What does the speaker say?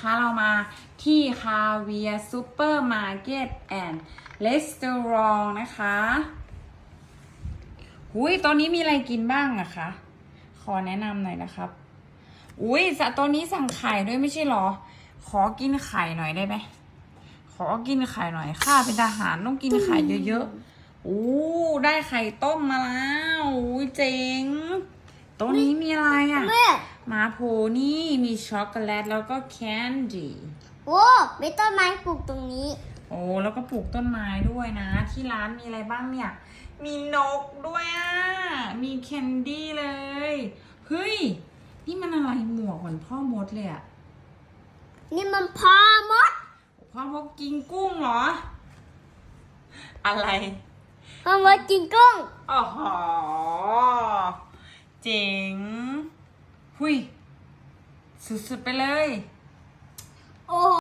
นะคะ เรามาที่คาเวียซูเปอร์มาร์เก็ตแอนด์รีสตอรองนะคะหุยตอนนี้มีอะไรกินบ้างอะคะ ขอแนะนำหน่อยนะครับ อุ้ยสะตัวนี้สั่งไข่ด้วยไม่ใช่หรอ ขอกินไข่หน่อยได้ไหม ขอกินไข่หน่อย ข้าเป็นทหารต้องกินไข่เยอะๆ อู้ได้ไข่ต้มมาแล้วอู้เจ๋ง ตัวนี้มีอะไรอะแม่มาโพนี่มีช็อกโกแลตแล้วก็แคนดี้โอ้มีต้นไม้ปลูกตรงนี้ โอ้แล้วก็ปลูกต้นไม้ด้วยนะ ที่ร้านมีอะไรบ้างเนี่ย มีนกด้วยอะ มีแคนดี้เลยเฮ้ยนี่มันอะไรหมวกเหมือนพ่อมดเลยอะนี่มันพอมดพ่อมดกินกุ้งเหรอ อะไรพอมดกินกุ้งอ๋อหอ เจ๋ง หุยสุดๆไปเลย โอ้